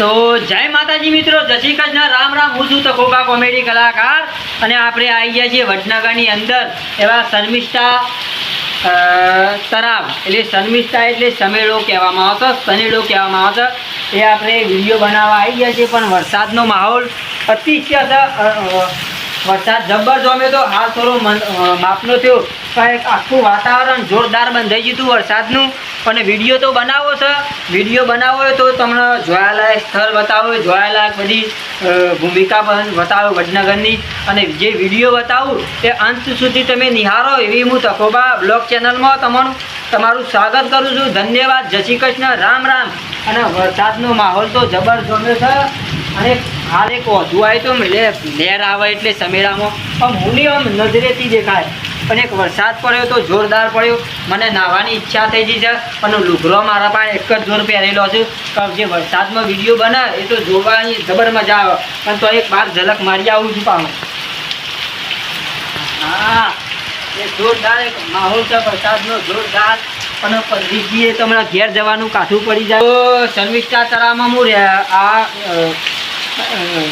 તો જય માતાજી મિત્રો શ્રી રામ રામ. હું છું તકોબા કોમેડી કલાકાર. અને આપણે આવી ગયા છીએ વડનગરની અંદર એવા શર્મિષ્ઠા તરાવ એટલે શર્મિષ્ઠા એટલે સમેળો કહેવામાં આવતો સનેડો કહેવામાં આવતો. એ આપણે વીડિયો બનાવવા આવી ગયા છીએ, પણ વરસાદનો માહોલ અતિશય વરસાદ જબ્બર જોમે તો હાલ થોડો માપનો થયો. આખું વાતાવરણ જોરદાર બંધ થઈ ગયું હતું વરસાદનું. અને વીડિયો તો બનાવો છે. વીડિયો બનાવો તો તમને જોયાલાયક સ્થળ બતાવો, જોયાલાયક બધી ભૂમિકા પણ બતાવો વડનગરની. અને જે વીડિયો બતાવું એ અંત સુધી તમે નિહાળો એવી હું તકોબા બ્લોગ ચેનલમાં તમારું તમારું સ્વાગત કરું છું. ધન્યવાદ. જય શ્રી કૃષ્ણ. રામ રામ. અને વરસાદનો માહોલ તો જબર છે. અને હાલ એક વધુ આવે તો લહેર આવે એટલે સમેરામાં. આમ હુલી આમ નજરેથી દેખાય. પણ એક વરસાદ પડ્યો તો જોરદાર પડ્યો. મને નાહવાની ઈચ્છા થઈ ગઈ છે. પણ લુગરો મારા પાસે એક જ જોર પહેરેલો છે. પણ જે વરસાદમાં વીડિયો બને એ તો જોવાની જબર મજા આવે. પણ તો એક બાર ઝલક મારી આવું છું પામે હા, એ જોરદાર એક માહોલ છે વરસાદનો, જોરદાર. પણ પંડિતજીએ તમારા ઘેર જવાનું કાઠું પડી જાય. તો શર્મિષ્ઠા તળાવમાં હું આ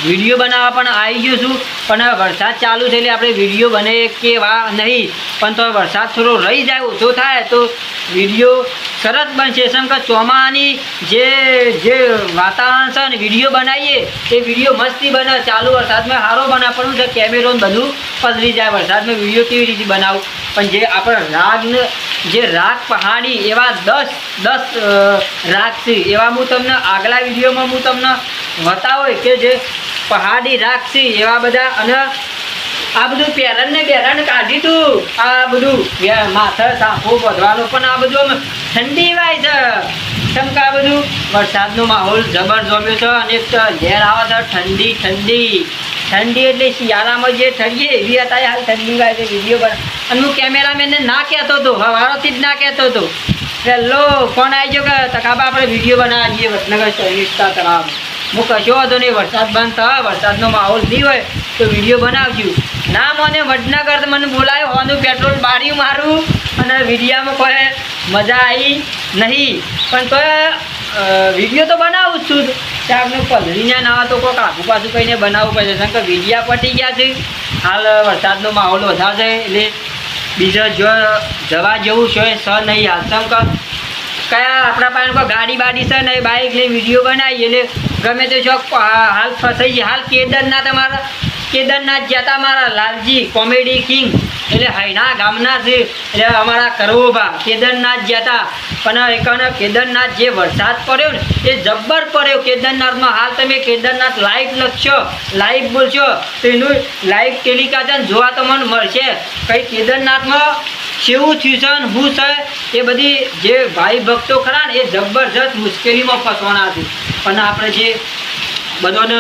વીડિયો બનાવવા પણ આવી ગયો છું. પણ વરસાદ ચાલુ છે એટલે આપણે વીડિયો બને કે વા નહીં. પણ તો વરસાદ થોડો રહી જાય, ઓછો થાય તો વીડિયો સરસ બનશે. શંકર, ચોમાની જે જે વાતાવરણ છે ને વીડિયો બનાવીએ, એ વીડિયો મસ્તી બને. ચાલુ વરસાદમાં સારો બના પણ છે કેમેરો બધું પધરી જાય. વરસાદમાં વીડિયો કેવી રીતે બનાવું? પણ જે આપણે રાગને, જે રાગ પહાડી એવા દસ દસ રાગ છે, એવા હું તમને આગલા વિડીયોમાં હું તમને બતાવો કે જે પહાડી રાખતી એવા બધા અને આ બધું પહેરણ ને બેરણ કાઢી તું આ બધું માથે સાંફો બધવાનું પણ આ બધું ઠંડી વાય છે. કેમ કે આ બધું વરસાદનો માહોલ જબર જમ્યો છે અને લહેર આવે છે ઠંડી ઠંડી. ઠંડી એટલે શિયાળામાં જે ઠરીએ એવી હતા, હાલ ઠંડી વાય છે, વીડિયો બના. અને હું કેમેરામેનને ના કહેતો હતો હવારોથી જ ના કહેતો હતો પહેલો ફોન આવી ગયો કે તકાબા આપણે વીડિયો બનાવીએ વડનગર શરીરતા તળાવ હું કશો વાંધો નહીં, વરસાદ બંધ થાય, વરસાદનો માહોલ નહીં હોય તો વીડિયો બનાવજો. ના મને વડનગર મને બોલાયો, હોનું પેટ્રોલ બાળ્યું મારું અને વિડીયામાં કોઈ મજા આવી નહીં. પણ તો વીડિયો તો બનાવું જ છું. આપણે પધરીને ના તો કોઈક આગુ પાછું કહીને બનાવવું પડશે કારણ કે વિડીયા પટી ગયા છે, હાલ વરસાદનો માહોલ વધારે છે, એટલે બીજા જો જવા જેવું છે સ નહીં. હાલ કેમ કયા આપણા પાસે ગાડી બાડી છે ને બાઇક લઈ વીડિયો બનાવીએ, એટલે ગમે તે શોખ હાલ ફસાઈ જાય હાલ કેદારનાથ અમારા, કેદારનાથ જતા મારા લાલજી, કોમેડી કિંગ. એટલે હૈના ગામના છે. એટલે અમારા કરવોભા કેદારનાથ જતા પણ એકાને કેદારનાથ જે વરસાદ પડ્યો ને, એ જબ્બર પડ્યો કેદારનાથમાં. હાલ તમે કેદારનાથ લાઈવ લખશો લાઈવ બોલશો, તો એનું લાઈવ ટેલિકાસ્ટ જોવા તમને મળશે. કઈ કેદારનાથમાં કેવું થયું છે ને શું છે, એ બધી જે ભાઈ ભક્તો ખરા ને, એ જબરજસ્ત મુશ્કેલીમાં ફસવાના છે. પણ આપણે જે બધાને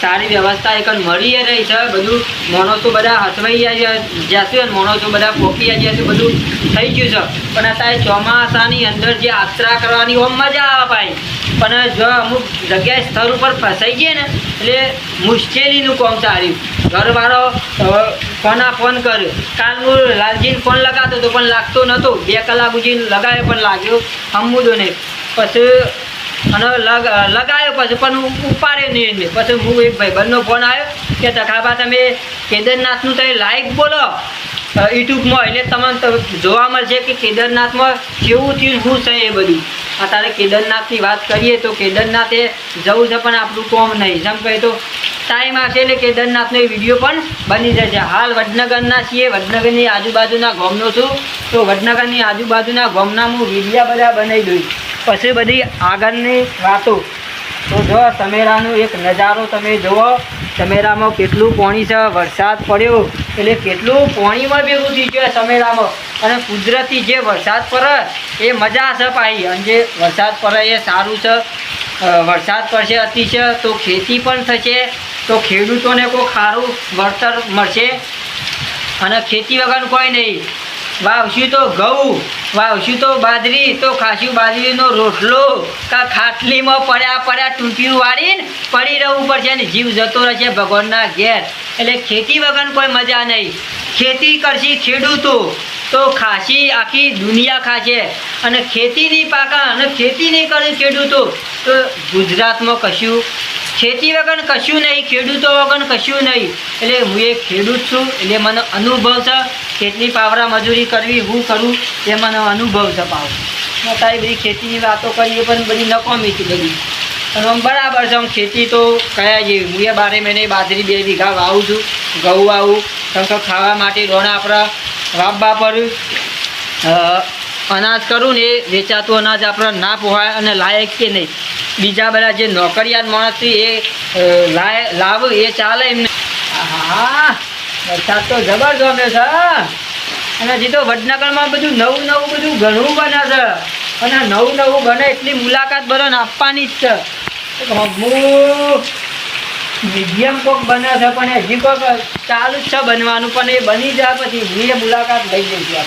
સારી વ્યવસ્થા એક મળી રહી છે, બધું માણસો બધા હસવાઈ જાય છે અને માણસો બધા પોકી છે બધું થઈ ગયું છે. પણ અત્યારે ચોમાસાની અંદર જે યાત્રા કરવાની, ઓમ મજા આવે ભાઈ. પણ જો અમુક જગ્યાએ સ્થળ ઉપર ફસાઈ ગઈ ને, એટલે મુશ્કેલીનું કોમ ચાલ્યું ઘરવાળો ફોના ફોન કર્યો? કાલ હું લાલજીને ફોન લગાતો હતો પણ લાગતો નહોતો બે કલાક સુધી લગાવ્યો પણ લાગ્યો હમુદો નહીં પછી અને લગ લગાવ્યો પછી, પણ ઉપાડ્યો નહીં એને પછી હું એક ભાઈબંધનો ફોન આવ્યો કે તખાબા તમે કેદારનાથનું તમે લાઈવ બોલો. યુટ્યુબમાં, એટલે તમને જોવા મળશે કે કેદારનાથમાં કેવું થયું, શું છે એ બધું. તારે કેદારનાથની વાત કરીએ તો કેદારનાથે જવું છે, પણ આપણું કોમ નહીં. જેમ કહે તો ટાઈમ આવશે એટલે કેદારનાથનો એ વીડિયો પણ બની જશે. હાલ વડનગરના છીએ, વડનગરની આજુબાજુના ગામનો છું. તો વડનગરની આજુબાજુના ગામના હું વિડીયા બધા બનાવી દઉં. પછી બધી આગળની વાતો. તો જો તમેરાનો એક નજારો તમે જુઓ તમેરામાં કેટલું પાણી છે, વરસાદ પડ્યો. એટલે કેટલું પાણીમાં ભેગું થઈ ગયું સમેરામાં. અને કુદરતી જે વરસાદ પડે, એ મજા છે પાઈ અને જે વરસાદ પડે એ સારું છે. વરસાદ પડશે અતિશય તો ખેતી પણ થશે. તો ખેડૂતોને કોઈ સારું વળતર મળશે. અને ખેતી વગર કોઈ નહીં. વાવશું તો ઘઉં, વાવશું તો બાજરી, તો ખાશું બાજરીનો રોટલો. કા ખાટલીમાં પડ્યા પડ્યા ટૂંટિયું વાળીને પડી રહેવું પડશે અને જીવ જતો રહેશે ભગવાનના ઘેર. એટલે ખેતી વગર કોઈ મજા નહીં. ખેતી કરશે ખેડૂતો, તો ખાસી આખી દુનિયા ખાશે. અને ખેતીની પાકા અને ખેતી નહીં કરે ખેડૂતો, તો ગુજરાતમાં કશું ખેતી વગર કશું નહીં, ખેડૂતો વગર કશું નહીં. એટલે હું એક ખેડૂત છું, એટલે મને અનુભવ છે કેટલી પાવરા મજૂરી કરવી, હું કરું, એ મને અનુભવ છે પાવ. તારી બધી ખેતીની વાતો કરીએ, પણ બધી નકોમી હતી બધી. પણ આમ બરાબર છે, આમ ખેતી તો કયા જેવી હું એ બારે મહિને બાજરી બે વીઘા વાવું છું, ઘઉં વાવું કેમ કે ખાવા માટે રોણા આપણા વાવવા પર અનાજ કરું ને એ વેચાતું અનાજ આપણે ના પોહાય અને લાયક કે નહીં. બીજા બધા જે નોકરિયાત માણસ એ લાવ, એ ચાલે એમને. હા વરસાદ તો જબર જમે છે અને હજી તો વડનગરમાં બધું નવું નવું બધું ઘણું બને છે. અને નવું નવું બને એટલી મુલાકાત બધાને આપવાની જ છે. મીડિયમ કોક બને છે, પણ હજી કોક ચાલુ જ છે બનવાનું, પણ એ બની જાય પછી, એ મુલાકાત લઈ જઈશું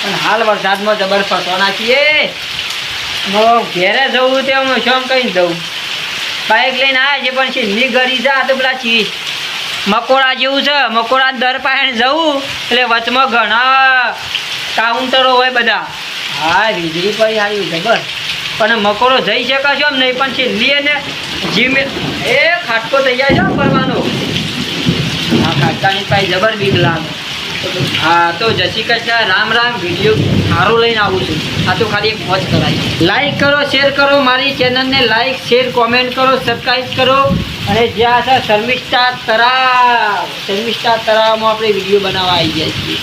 પણ હાલ વરસાદમાં જબર ફસવાના છીએ. ઘેરે જવું તે હું શું કઈ જવું. બાઇક લઈને આવે છે, પણ છેલ્લી ઘડી જા તો પેલા ચી મકોડા જેવું છે, મકોડા દર પાસે જવું. એટલે વચમાં ઘણા કાઉન્ટરો હોય બધા. હા, વીજળી પડી આવી જબર પણ મકોડો જઈ શકાશો એમ નહીં, પણ છેલ્લી એને જીમે એ ખાટકો જાય છે ફરવાનો હા ખાટકાની પાસે જબર બીક લાગે. હા, તો જય શાહ, રામ રામ વીડિયો સારો લઈને આવું છું. આ તો ખાલી એક મોજ કરાય. લાઈક કરો શેર કરો, મારી ચેનલને લાઈક શેર કોમેન્ટ કરો સબસ્ક્રાઈબ કરો. અને જ્યાં છે, શર્મિષ્ઠા તરાવ. શર્મિષ્ઠા તરાવમાં આપણે વીડિયો બનાવવા આવી ગયા છીએ.